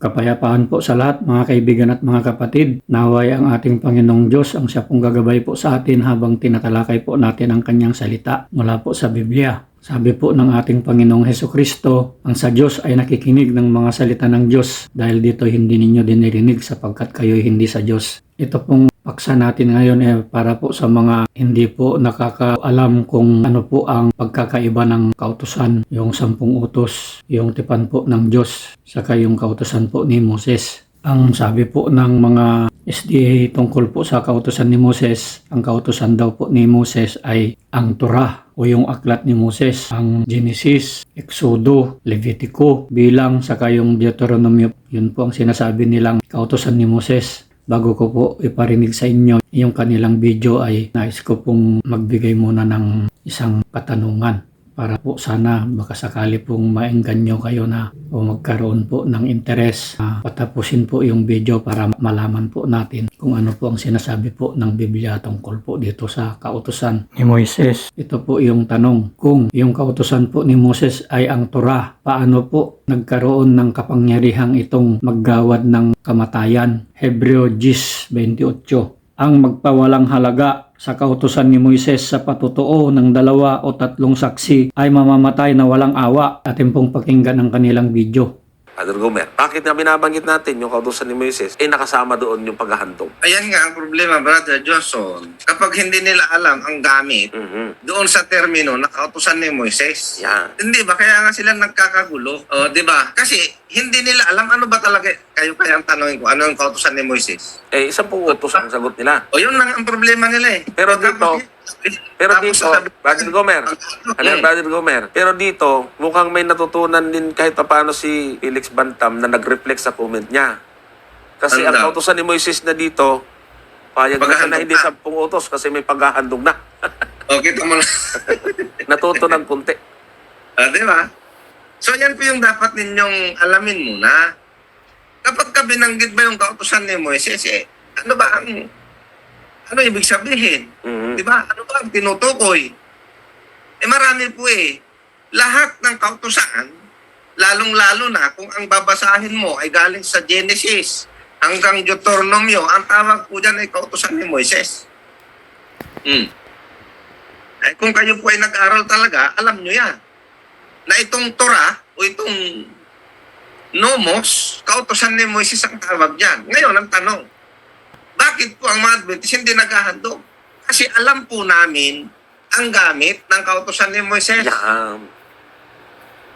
Kapayapaan po sa lahat mga kaibigan at mga kapatid. Naway ang ating Panginoong Diyos ang siya pong gagabay po sa atin habang tinatalakay po natin ang kanyang salita mula po sa Biblia. Sabi po ng ating Panginoong Heso Kristo, ang sa Diyos ay nakikinig ng mga salita ng Diyos dahil dito hindi ninyo dinirinig sapagkat kayo'y hindi sa Diyos. Ito pong paksa natin ngayon eh para po sa mga hindi po nakakaalam kung ano po ang pagkakaiba ng kautusan, yung sampung utos, yung tipan po ng Diyos, saka yung kautusan po ni Moses. Ang sabi po ng mga SDA tungkol po sa kautusan ni Moses, ang kautusan daw po ni Moses ay ang Torah o yung aklat ni Moses, ang Genesis, Exodo, Levitico, bilang saka yung Deuteronomy, yun po ang sinasabi nilang kautusan ni Moses. Bago ko po iparinig sa inyo yung kanilang video ay nais ko pong magbigay muna ng isang katanungan para po sana baka sakali pong maengganyo kayo na o magkaroon po ng interes na patapusin po yung video para malaman po natin kung ano po ang sinasabi po ng Biblia tungkol po dito sa kautusan ni Moises. Ito po yung tanong kung yung kautusan po ni Moses ay ang Torah, paano po nagkaroon ng kapangyarihang itong maggawad ng kamatayan? Hebreo 10.28 Ang magpawalang halaga sa kautusan ni Moises sa patutuo ng dalawa o tatlong saksi ay mamamatay na walang awa. Atin pong pakinggan ang kanilang video. Father Gomer, bakit na binabanggit natin yung kautusan ni Moises? Eh nakasama doon yung paghahandog. Ayan nga ang problema, Brother Johnson. Kapag hindi nila alam ang gamit Mhm. doon sa termino na kautusan ni Moises. Yan. Hindi ba? Kaya nga sila nagkakagulo. O, di ba? Kasi hindi nila alam ano ba talaga. Kayo kaya ang tanongin ko, ano yung kautusan ni Moises? Eh, isang pong utos ang sagot nila. O, yun lang ang problema nila eh. Pero dito, Pero Tapos dito, sasabi- Brother Gomer, ano Mm. Brother Gomer, pero dito, mukhang may natutunan din kahit paano si Felix Bantam na nag-reflect sa comment niya. Kasi ang daw? kautusan ni Moises na dito, payag na na hindi sa utos kasi may paghahandog na. O, kita mo na. Natuto ng kunti. Ah, di ba? So, yan po yung dapat ninyong alamin muna. Kapag ka binanggit ba yung kautusan ni Moises, eh, ano ba ang, ano ibig sabihin? Mhm. Di ba? Ano ba ang tinutukoy? Eh marami po eh. Lahat ng kautusan, lalong-lalo na kung ang babasahin mo ay galing sa Genesis hanggang Deuteronomio, ang tawag po dyan ay kautusan ni Moises. Hmm. Eh, kung kayo po ay nag-aral talaga, alam nyo yan. Na itong Torah o itong Nomos, kautusan ni Moises ang tawag dyan. Ngayon, ang tanong, bakit po ang mga Adventist hindi naghahandog? Kasi alam po namin ang gamit ng kautosan ni Moises. Yan.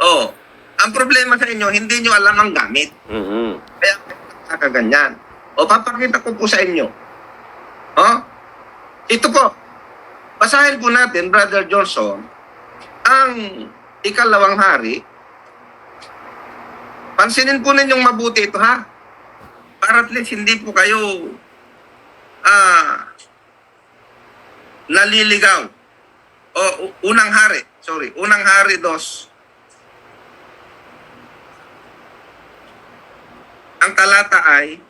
Oh, ang problema sa inyo, hindi nyo alam ang gamit. Mhm. Kaya kakaganyan. O, papakita ko po sa inyo. Oh, ito po. Basahin po natin, Brother Johnson, ang ikalawang hari. Pansinin po ninyong mabuti ito, ha? Para at least hindi po kayo ah naliligaw. O, unang hari. Sorry, unang hari dos. Ang talata ay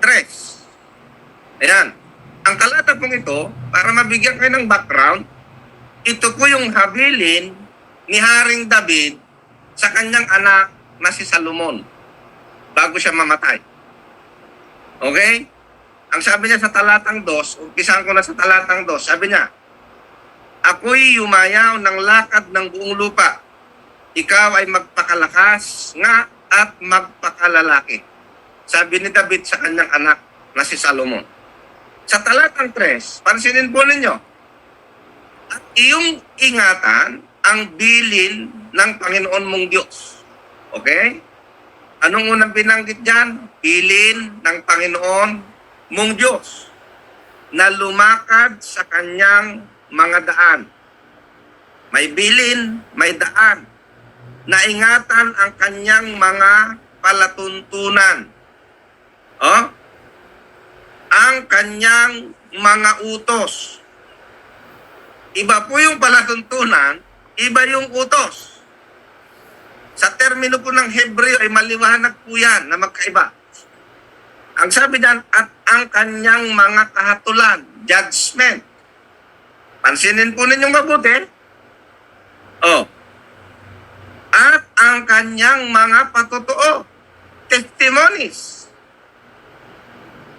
tres. Ayan. Ang talata pong ito, para mabigyan kayo ng background, ito po yung habilin ni Haring David sa kanyang anak na si Salomon bago siya mamatay. Okay? Ang sabi niya sa talatang dos, umpisahan ko na sa talatang dos, sabi niya, Ako'y yumayaw ng lakad ng buong lupa. Ikaw ay magpakalakas nga at magpakalalaki. Sabi ni David sa kanyang anak na si Salomon. Sa talatang 3, pansinin po ninyo, at iyong ingatan ang bilin ng Panginoon mong Diyos. Okay? Anong unang binanggit dyan? Bilin ng Panginoon mong Diyos na lumakad sa kanyang mga daan. May bilin, may daan. Naingatan ang kanyang mga palatuntunan. Oh? Ang kanyang mga utos. Iba po yung palatuntunan, iba yung utos. Sa termino po ng Hebreo ay maliwanag po yan na magkaiba. Ang sabi diyan, at ang kanyang mga kahatulan, judgment. Pansinin po ninyong mabuti. Oh. At ang kanyang mga patutuo. testimonies.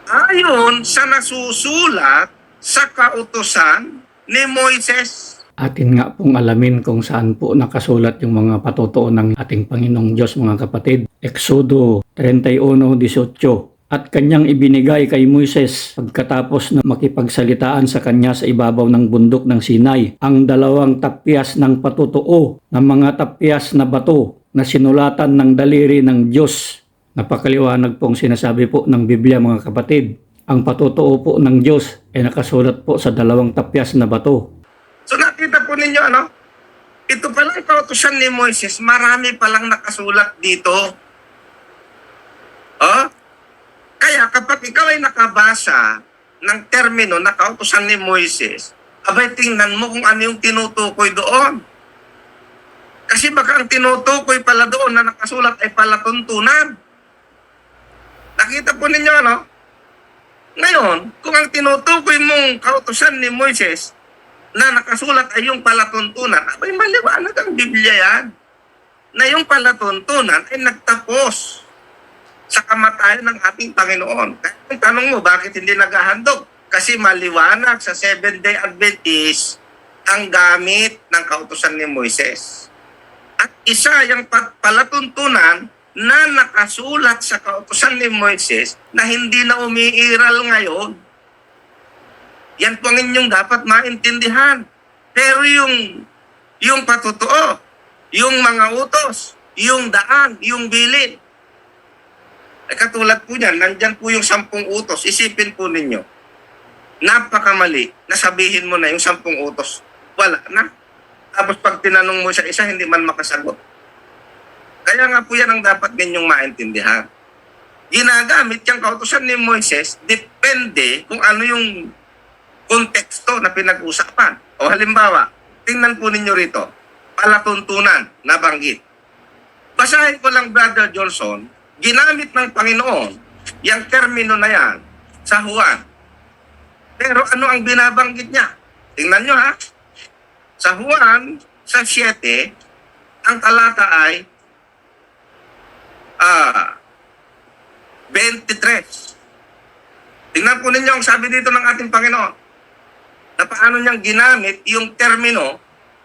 Ayon sa nasusulat sa kautusan ni Moises. Atin nga pong alamin kung saan po nakasulat yung mga patotoo ng ating Panginoong Diyos mga kapatid. Exodo 31.18 At kanyang ibinigay kay Moises pagkatapos na makipagsalitaan sa kanya sa ibabaw ng bundok ng Sinai ang dalawang tapyas ng patotoo ng mga tapyas na bato na sinulatan ng daliri ng Diyos. Napakaliwanag pong sinasabi po ng Biblia mga kapatid. Ang patotoo po ng Diyos ay nakasulat po sa dalawang tapyas na bato. So nakita po ninyo ano? Ito palang kautusan ni Moises, marami palang nakasulat dito. Oh? Kaya kapag ikaw ay nakabasa ng termino na kautusan ni Moises, abay tingnan mo kung ano yung tinutukoy doon. Kasi baka ang tinutukoy pala doon na nakasulat ay palatuntunan. Nakita po ninyo ano? Ngayon, kung ang tinutukoy mong kautusan ni Moises na nakasulat ay yung palatuntunan, abay maliwanag ang Biblia yan. Na yung palatuntunan ay nagtapos sa kamatayan ng ating Panginoon. Kaya tanong mo, bakit hindi naghahandog? Kasi maliwanag sa Seventh-day Adventist ang gamit ng kautusan ni Moises. At isa yung pa- palatuntunan na nakasulat sa kautusan ni Moises na hindi na umiiral ngayon. Yan po ang inyong dapat maintindihan. Pero yung, yung patotoo, yung mga utos, yung daan, yung bilin, ay katulad po niyan, nandyan po yung sampung utos. Isipin po ninyo, napakamali na sabihin mo na yung sampung utos. Wala na. Tapos pag tinanong mo sa isa, hindi man makasagot. Kaya nga po yan ang dapat ninyong maintindihan. Ginagamit yung kautosan ni Moises, depende kung ano yung konteksto na pinag-usapan. O halimbawa, tingnan po ninyo rito, palatuntunan na banggit. Basahin ko lang, Brother Johnson, ginamit ng Panginoon yung termino na yan sa Juan. Pero ano ang binabanggit niya? Tingnan nyo ha. Sa Juan, sa 7, ang talata ay ah 23. Tingnan po ninyo ang sabi dito ng ating Panginoon na paano niyang ginamit yung termino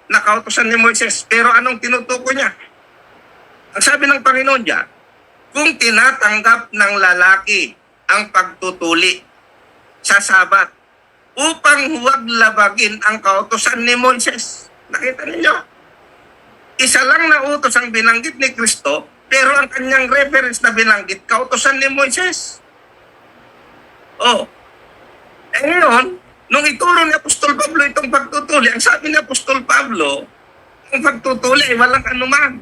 na kautosan ni Moises. Pero anong tinutukoy niya? Ang sabi ng Panginoon diyan, kung tinatanggap ng lalaki ang pagtutuli sa sabat upang huwag labagin ang kautosan ni Moises. Nakita ninyo? Isa lang na utos ang binanggit ni Kristo, pero ang kanyang reference na binanggit, kautosan ni Moises. Oh. Eh ngayon, nung ituro ni Apostol Pablo itong pagtutuli, ang sabi ni Apostol Pablo, ang pagtutuli ay walang anuman.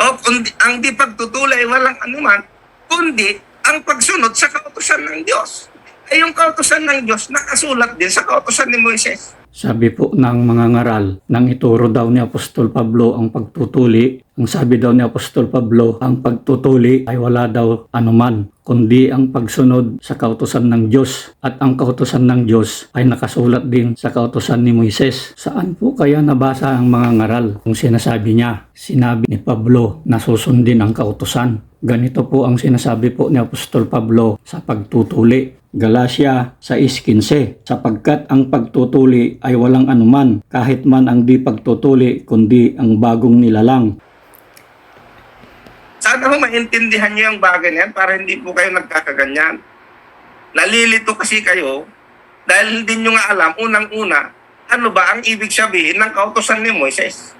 O kundi, ang di pagtutuli ay walang anuman, kundi ang pagsunod sa kautosan ng Diyos. Ay yung kautosan ng Diyos nakasulat din sa kautosan ni Moises. Sabi po ng mga ngaral, nang ituro daw ni Apostol Pablo ang pagtutuli, ang sabi daw ni Apostol Pablo, ang pagtutuli ay wala daw anuman, kundi ang pagsunod sa kautosan ng Diyos. At ang kautosan ng Diyos ay nakasulat din sa kautosan ni Moises. Saan po kaya nabasa ang mga ngaral kung sinasabi niya? Sinabi ni Pablo na susundin ang kautosan. Ganito po ang sinasabi po ni Apostol Pablo sa pagtutuli. Galacia 6.15 Sapagkat ang pagtutuli ay walang anuman, kahit man ang di pagtutuli, kundi ang bagong nilalang. Sana ho maintindihan niyo yung bagay na yan para hindi po kayo nagkakaganyan. Nalilito kasi kayo dahil hindi nyo nga alam, unang-una, ano ba ang ibig sabihin ng kautosan ni Moises.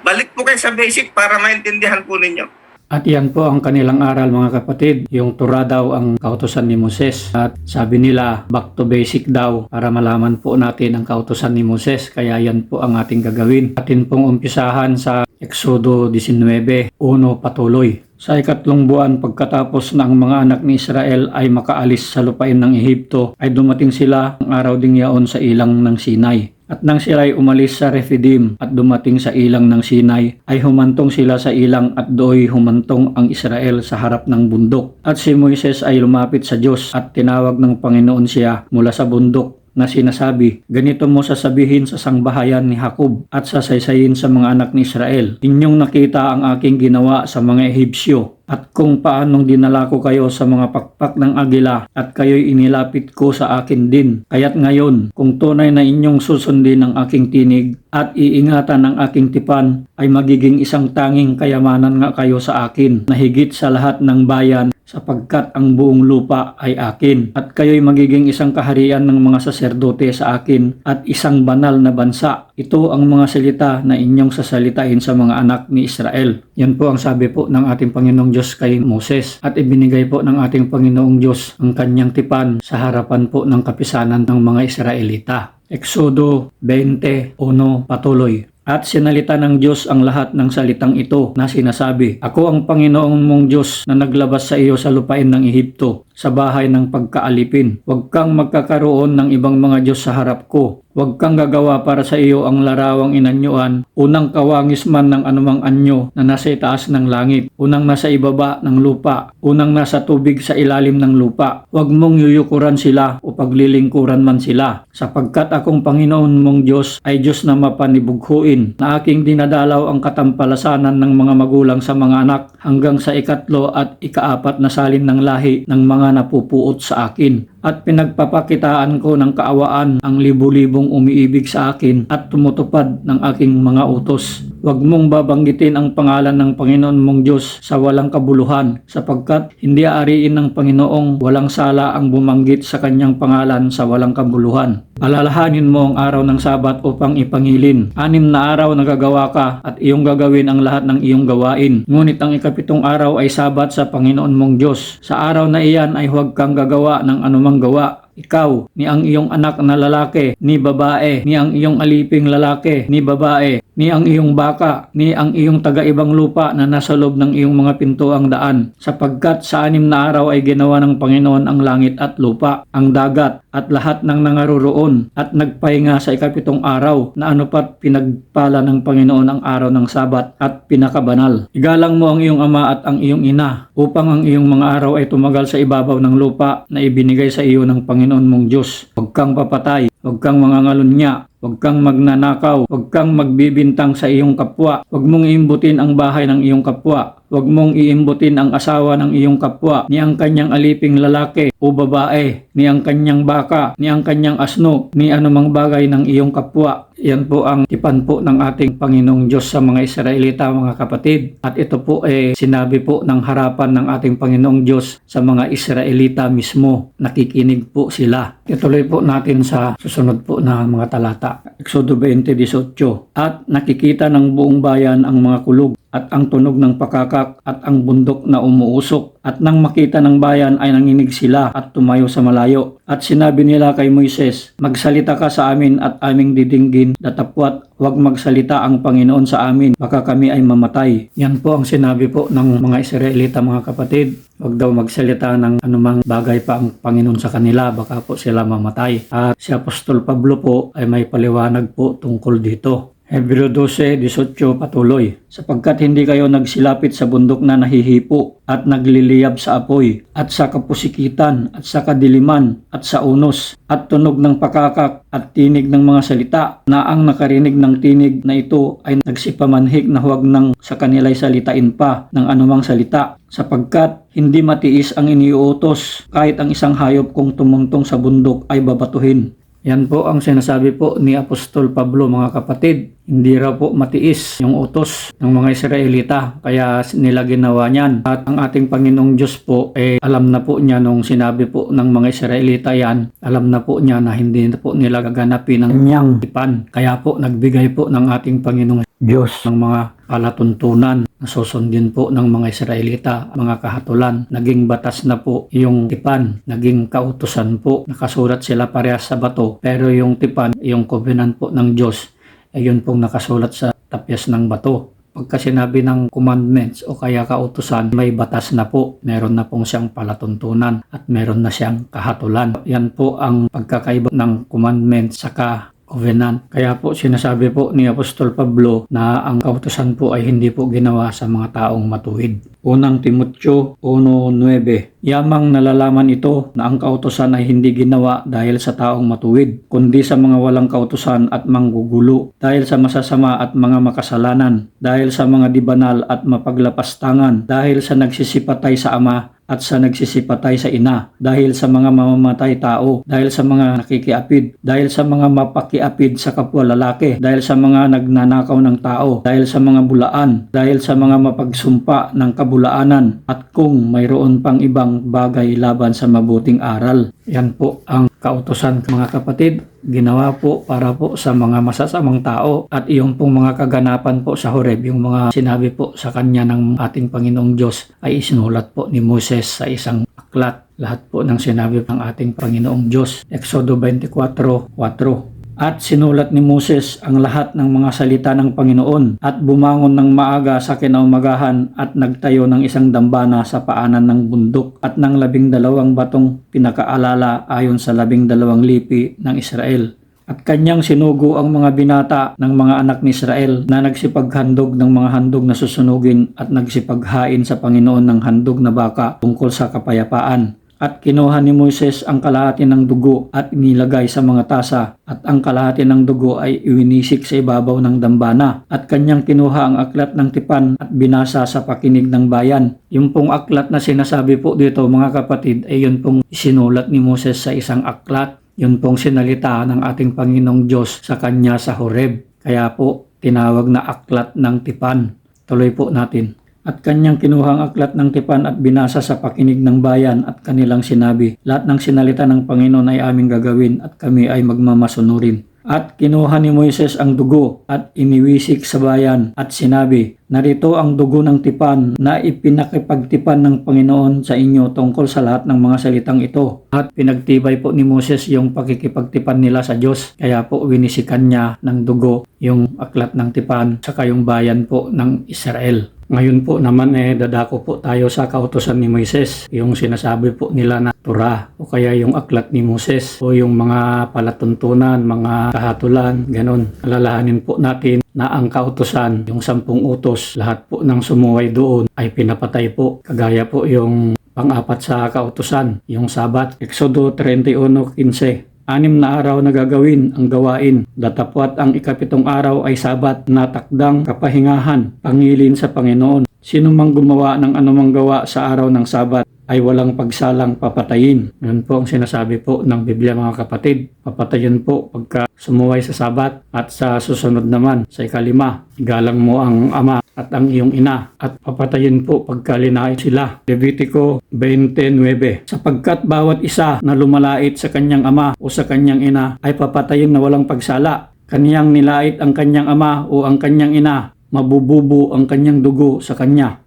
Balik po kayo sa basic para maintindihan po ninyo. At yan po ang kanilang aral mga kapatid. Yung Torah daw ang kautosan ni Moses. At sabi nila, back to basic daw para malaman po natin ang kautosan ni Moses. Kaya yan po ang ating gagawin. Atin pong umpisahan sa Exodo 19, uno patuloy. Sa ikatlong buwan pagkatapos ang mga anak ni Israel ay makaalis sa lupain ng Ehipto, ay dumating sila ang araw ding yaon sa ilang ng Sinai. At nang sila ay umalis sa Rephidim at dumating sa ilang ng Sinai, ay humantong sila sa ilang at dooy humantong ang Israel sa harap ng bundok. At si Moises ay lumapit sa Diyos at tinawag ng Panginoon siya mula sa bundok na sinasabi, ganito mo sasabihin sa sangbahayan ni Jacob at sasaysayin sa mga anak ni Israel. Inyong nakita ang aking ginawa sa mga Ehipsyo at kung paanong dinala ko kayo sa mga pakpak ng agila at kayo'y inilapit ko sa akin din. Kaya't ngayon, kung tunay na inyong susundin ang aking tinig at iingatan ang aking tipan, ay magiging isang tanging kayamanan nga kayo sa akin na higit sa lahat ng bayan sapagkat ang buong lupa ay akin at kayo'y magiging isang kaharian ng mga saserdote sa akin at isang banal na bansa. Ito ang mga salita na inyong sasalitain sa mga anak ni Israel. Yan po ang sabi po ng ating Panginoong Diyos kay Moses at ibinigay po ng ating Panginoong Diyos ang kanyang tipan sa harapan po ng kapisanan ng mga Israelita. Exodo 20.1 patuloy. At sinalita ng Diyos ang lahat ng salitang ito na sinasabi, Ako ang Panginoong mong Diyos na naglabas sa iyo sa lupain ng Ehipto, sa bahay ng pagkaalipin. Huwag kang magkakaroon ng ibang mga Diyos sa harap ko. Huwag kang gagawa para sa iyo ang larawang inanyuan, unang kawangis man ng anumang anyo na nasa itaas ng langit, unang nasa ibaba ng lupa, unang nasa tubig sa ilalim ng lupa. Huwag mong yuyukuran sila o paglilingkuran man sila, sapagkat akong Panginoon mong Diyos ay Diyos na mapanibughuin, na aking dinadalaw ang katampalasanan ng mga magulang sa mga anak hanggang sa ikatlo at ikaapat na salin ng lahi ng mga napupuot sa akin at pinagpapakitaan ko ng kaawaan ang libu-libong umiibig sa akin at tumutupad ng aking mga utos. Huwag mong babanggitin ang pangalan ng Panginoon mong Diyos sa walang kabuluhan sapagkat hindi aariin ng Panginoong walang sala ang bumanggit sa kanyang pangalan sa walang kabuluhan. Alalahanin mo ang araw ng Sabat upang ipangilin. Anim na araw nagagawa ka at iyong gagawin ang lahat ng iyong gawain. Ngunit ang ikapitong araw ay Sabat sa Panginoon mong Diyos. Sa araw na iyan ay huwag kang gagawa ng anumang gawa. Ikaw, ni ang iyong anak na lalaki, ni babae, ni ang iyong aliping lalaki, ni babae, ni ang iyong baka, ni ang iyong taga-ibang lupa na nasa loob ng iyong mga pintuang daan. Sapagkat sa anim na araw ay ginawa ng Panginoon ang langit at lupa, ang dagat, at lahat ng nangaruroon, at nagpahinga sa ikapitong araw, na anupat pinagpala ng Panginoon ang araw ng Sabat at pinakabanal. Igalang mo ang iyong ama at ang iyong ina, upang ang iyong mga araw ay tumagal sa ibabaw ng lupa na ibinigay sa iyo ng Panginoon mong Diyos. Huwag kang papatay, huwag kang mangangalunya, Huwag kang magnanakaw, huwag kang magbibintang sa iyong kapwa, huwag mong iimbutin ang bahay ng iyong kapwa, huwag mong iimbutin ang asawa ng iyong kapwa, ni ang kanyang aliping lalaki o babae, ni ang kanyang baka, ni ang kanyang asno, ni anumang bagay ng iyong kapwa. Yan po ang tipan po ng ating Panginoong Diyos sa mga Israelita, mga kapatid. At ito po ay sinabi po ng harapan ng ating Panginoong Diyos sa mga Israelita mismo. Nakikinig po sila. Ituloy po natin sa susunod po na mga talata. Exodo 20:18 At nakikita ng buong bayan ang mga kulog at ang tunog ng pakakak at ang bundok na umuusok at nang makita ng bayan ay nanginig sila at tumayo sa malayo. At sinabi nila kay Moises magsalita ka sa amin at aming didinggin datapwat huwag magsalita ang Panginoon sa amin. Baka kami ay mamatay. Yan po ang sinabi po ng mga Israelita mga kapatid. Huwag daw magsalita ng anumang bagay pa ang Panginoon sa kanila, baka po sila mamatay. At si Apostol Pablo po ay may paliwanag po tungkol dito. Hebreo 12:18 patuloy, sapagkat hindi kayo nagsilapit sa bundok na nahihipo at nagliliyab sa apoy at sa kapusikitan at sa kadiliman at sa unos at tunog ng pakakak at tinig ng mga salita na ang nakarinig ng tinig na ito ay nagsipamanhik na huwag nang sa kanila'y salitain pa ng anumang salita sapagkat hindi matiis ang iniuutos kahit ang isang hayop kung tumungtong sa bundok ay babatuhin. Yan po ang sinasabi po ni Apostol Pablo mga kapatid. Hindi raw po matiis yung utos ng mga Israelita kaya nila ginawa niyan. At ang ating Panginoong Diyos po eh alam na po niya nung sinabi po ng mga Israelita yan, alam na po niya na hindi na po nila gaganapin ng niyang tipan. Kaya po nagbigay po ng ating Panginoong Diyos ng mga palatuntunan na susundin po ng mga Israelita, mga kahatulan. Naging batas na po yung tipan, naging kautusan po. Nakasulat sila parehas sa bato, pero yung tipan, yung covenant po ng Diyos, ay yun pong nakasulat sa tapyas ng bato. Pagka sinabi ng commandments o kaya kautusan, may batas na po. Meron na pong siyang palatuntunan at meron na siyang kahatulan. Yan po ang pagkakaiba ng commandments saka covenant. Kaya po sinasabi po ni Apostol Pablo na ang kautosan po ay hindi po ginawa sa mga taong matuwid. Unang Timotyo 1.9 Yamang nalalaman ito na ang kautosan ay hindi ginawa dahil sa taong matuwid, kundi sa mga walang kautosan at manggugulo, dahil sa masasama at mga makasalanan, dahil sa mga dibanal at mapaglapastangan, dahil sa nagsisipatay sa ama at sa nagsisipatay sa ina, dahil sa mga mamamatay tao, dahil sa mga nakikiapid, dahil sa mga mapakiapid sa kapwa lalaki, dahil sa mga nagnanakaw ng tao, dahil sa mga bulaan, dahil sa mga mapagsumpa ng kabulaanan, at kung mayroon pang ibang bagay laban sa mabuting aral. Yan po ang kautosan mga kapatid, ginawa po para po sa mga masasamang tao at iyong pong mga kaganapan po sa Horeb, yung mga sinabi po sa kanya ng ating Panginoong Diyos ay isinulat po ni Moses sa isang aklat. Lahat po ng sinabi ng ating Panginoong Diyos. Exodo 24.4 at sinulat ni Moses ang lahat ng mga salita ng Panginoon at bumangon ng maaga sa kinaumagahan at nagtayo ng isang dambana sa paanan ng bundok at ng labing dalawang batong pinakaalala ayon sa labing dalawang lipi ng Israel. At kanyang sinugo ang mga binata ng mga anak ni Israel na nagsipaghandog ng mga handog na susunugin at nagsipaghain sa Panginoon ng handog na baka tungkol sa kapayapaan. At kinuha ni Moises ang kalahati ng dugo at inilagay sa mga tasa at ang kalahati ng dugo ay iwinisik sa ibabaw ng dambana at kanyang kinuha ang aklat ng tipan at binasa sa pakinig ng bayan. Yung pong aklat na sinasabi po dito mga kapatid ay yun pong sinulat ni Moses sa isang aklat. Yun pong sinalita ng ating Panginoong Diyos sa kanya sa Horeb. Kaya po tinawag na aklat ng tipan. Tuloy po natin. At kanyang kinuha ang aklat ng tipan at binasa sa pakinig ng bayan at kanilang sinabi, Lahat ng sinalita ng Panginoon ay aming gagawin at kami ay magmamasunurin. At kinuha ni Moises ang dugo at iniwisik sa bayan at sinabi, Narito ang dugo ng tipan na ipinakipagtipan ng Panginoon sa inyo tungkol sa lahat ng mga salitang ito. At pinagtibay po ni Moses yung pakikipagtipan nila sa Diyos. Kaya po winisikan niya ng dugo yung aklat ng tipan sa kayong bayan po ng Israel. Ngayon po naman eh dadako po tayo sa kautosan ni Moises, yung sinasabi po nila na Torah o kaya yung aklat ni Moses o yung mga palatuntunan, mga kahatulan, ganon. Alalahanin po natin na ang kautosan, yung sampung utos, lahat po ng sumuway doon ay pinapatay po. Kagaya po yung pang-apat sa kautosan, yung Sabat, Exodo 31.15. Anim na araw na gagawin ang gawain. Datapwat ang ikapitong araw ay sabat na takdang kapahingahan, pangilin sa Panginoon. Sino mang gumawa ng anumang gawa sa araw ng sabat ay walang pagsalang papatayin. Yan po ang sinasabi po ng Biblia mga kapatid. Papatayin po pagka sumuway sa sabat at sa susunod naman sa ikalima. Igalang mo ang ama at ang iyong ina at papatayin po pagka linait sila. Levitico 29 Sapagkat bawat isa na lumalait sa kanyang ama o sa kanyang ina ay papatayin na walang pagsala. Kaniyang nilait ang kanyang ama o ang kanyang ina, mabububo ang kanyang dugo sa kanya.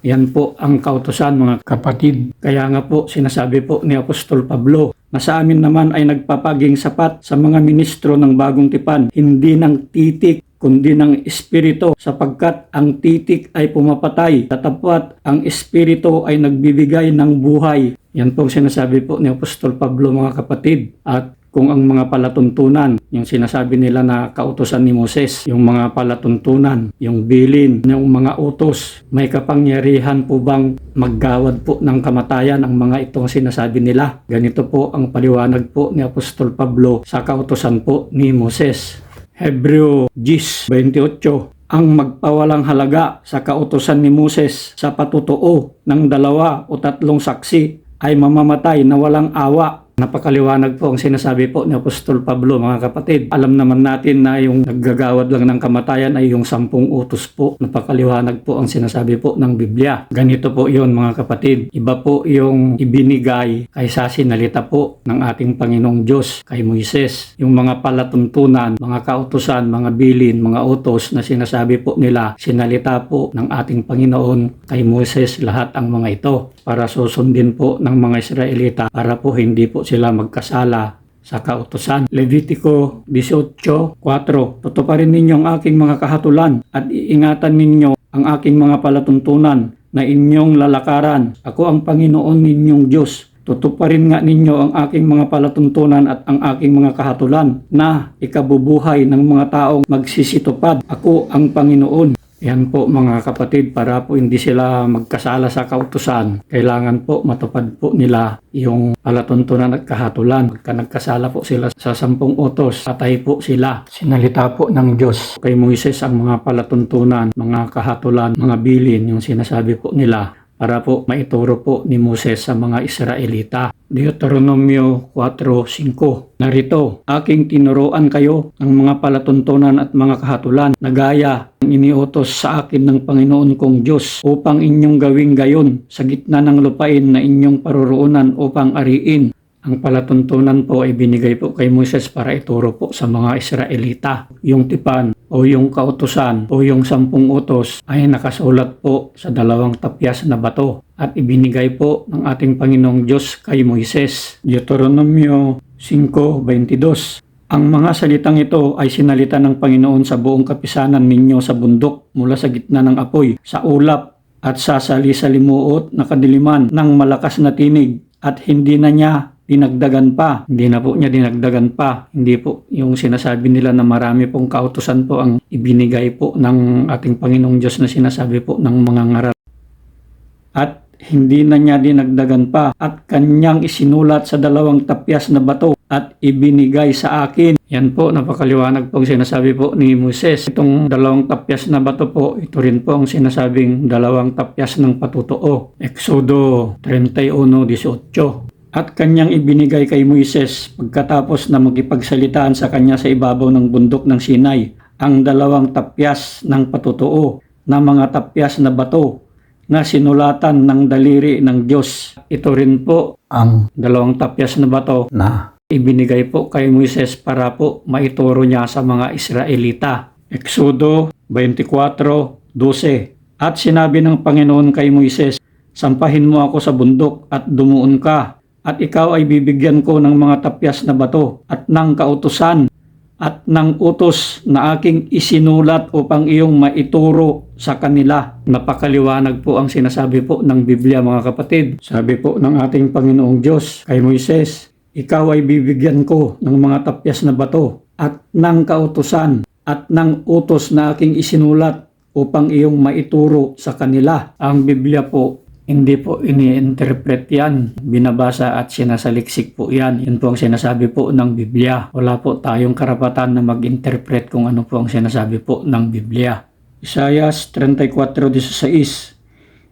Yan po ang kautosan mga kapatid. Kaya nga po sinasabi po ni Apostol Pablo na sa amin naman ay nagpapaging sapat sa mga ministro ng bagong tipan, hindi ng titik kundi ng espiritu sapagkat ang titik ay pumapatay tatapwat ang espiritu ay nagbibigay ng buhay. Yan po sinasabi po ni Apostol Pablo mga kapatid at kung ang mga palatuntunan, yung sinasabi nila na kautosan ni Moses, yung mga palatuntunan, yung bilin, yung mga utos, may kapangyarihan po bang maggawad po ng kamatayan ang mga itong sinasabi nila? Ganito po ang paliwanag po ni Apostol Pablo sa kautosan po ni Moses. Hebreo 10.28 ang magpawalang halaga sa kautosan ni Moses sa patutuo ng dalawa o tatlong saksi ay mamamatay na walang awa. Napakaliwanag po ang sinasabi po ni Apostol Pablo mga kapatid. Alam naman natin na yung naggagawad lang ng kamatayan ay yung sampung utos po. Napakaliwanag po ang sinasabi po ng Biblia. Ganito po yon mga kapatid. Iba po yung ibinigay kaysa sinalita po ng ating Panginoong Diyos kay Moises. Yung mga palatuntunan, mga kautusan, mga bilin, mga utos na sinasabi po nila, sinalita po ng ating Panginoon kay Moises lahat ang mga ito para susundin po ng mga Israelita para po hindi po sila magkasala sa kautosan. Levitico 18.4 Tutuparin ninyo ang aking mga kahatulan at iingatan ninyo ang aking mga palatuntunan na inyong lalakaran. Ako ang Panginoon ninyong Diyos. tutuparin nga ninyo ang aking mga palatuntunan at ang aking mga kahatulan na ikabubuhay ng mga taong magsisitupad. Ako ang Panginoon. Yan po mga kapatid, para po hindi sila magkasala sa kautusan, kailangan po matupad po nila yung palatuntunan at kahatulan. Pagka nagkasala po sila sa sampung utos, patay po sila. Sinalita po ng Diyos kay Moises ang mga palatuntunan, mga kahatulan, mga bilin, yung sinasabi po nila para po maituro po ni Moses sa mga Israelita. Deuteronomio 4.5 Narito, aking tinuruan kayo ng mga palatuntunan at mga kahatulan na gaya ang iniutos sa akin ng Panginoon kong Diyos upang inyong gawing gayon sa gitna ng lupain na inyong paruroonan upang ariin ang palatuntunan po ay binigay po kay Moses para ituro po sa mga Israelita. Yung tipan o yung kautusan o yung sampung utos ay nakasulat po sa dalawang tapyas na bato at ibinigay po ng ating Panginoong Diyos kay Moises. Deuteronomio 5.22 ang mga salitang ito ay sinalita ng Panginoon sa buong kapisanan ninyo sa bundok mula sa gitna ng apoy, sa ulap at sa sali-salimuot na kadiliman ng malakas na tinig at hindi na niya dinagdagan pa. Hindi na po niya dinagdagan pa. Hindi po yung sinasabi nila na marami pong kautusan po ang ibinigay po ng ating Panginoong Diyos na sinasabi po ng mga ngaral. At hindi na niya dinagdagan pa at kanyang isinulat sa dalawang tapyas na bato at ibinigay sa akin. Yan po, napakaliwanag po ang sinasabi po ni Moses. Itong dalawang tapyas na bato po, ito rin po ang sinasabing dalawang tapyas ng patutuo. Exodo 31.18 at kanyang ibinigay kay Moises pagkatapos na magipagsalitaan sa kanya sa ibabaw ng bundok ng Sinai ang dalawang tapyas ng patutuo na mga tapyas na bato na sinulatan ng daliri ng Diyos. Ito rin po ang dalawang tapyas na bato na ibinigay po kay Moises para po maituro niya sa mga Israelita. Exodo 24:12 At sinabi ng Panginoon kay Moises, Sampahin mo ako sa bundok at dumuon ka at ikaw ay bibigyan ko ng mga tapyas na bato at ng kautusan at ng utos na aking isinulat upang iyong maituro sa kanila. Napakaliwanag po ang sinasabi po ng Biblia mga kapatid. Sabi po ng ating Panginoong Diyos kay Moises, ikaw ay bibigyan ko ng mga tapyas na bato at ng kautusan at ng utos na aking isinulat upang iyong maituro sa kanila. Ang Biblia po hindi po ini-interpret yan. Binabasa at sinasaliksik po yan. Yun po ang sinasabi po ng Biblia. Wala po tayong karapatan na mag-interpret kung ano po ang sinasabi po ng Biblia. Isaiah 34.16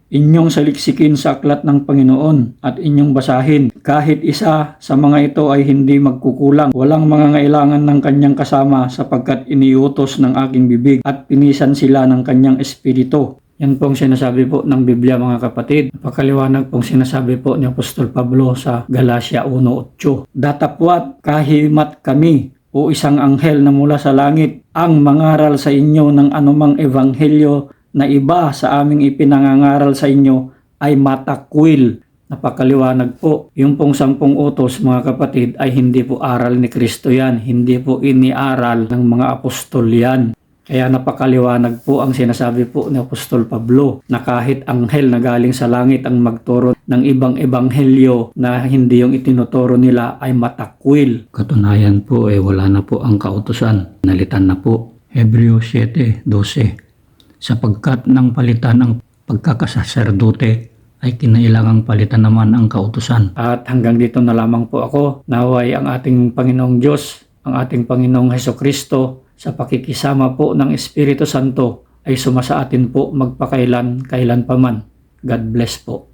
Inyong saliksikin sa aklat ng Panginoon at inyong basahin. Kahit isa sa mga ito ay hindi magkukulang. Walang mga ngailangan ng kanyang kasama sapagkat iniutos ng aking bibig at pinisan sila ng kanyang espiritu. Yan pong sinasabi po ng Biblia mga kapatid. Napakaliwanag pong sinasabi po ni Apostol Pablo sa Galacia 1.8. Datapwat kahimat kami o isang anghel na mula sa langit ang mangaral sa inyo ng anumang ebanghelyo na iba sa aming ipinangangaral sa inyo ay matakwil. Napakaliwanag po. Yung pong sampung utos mga kapatid ay hindi po aral ni Kristo yan. Hindi po iniaral ng mga apostol yan. Kaya napakaliwanag po ang sinasabi po ni Apostol Pablo na kahit anghel na galing sa langit ang magturo ng ibang ebanghelyo na hindi yung itinuturo nila ay matakwil. Katunayan po eh wala na po ang kautusan. Nalitan na po. Hebreo 7.12 Sapagkat ng palitan ang pagkakasaserdote ay kinailangang palitan naman ang kautusan. At hanggang dito na lamang po ako. Naway ang ating Panginoong Diyos, ang ating Panginoong Heso Kristo sa pakikisama po ng Espiritu Santo ay sumasa atin po magpakailan, kailan paman. God bless po.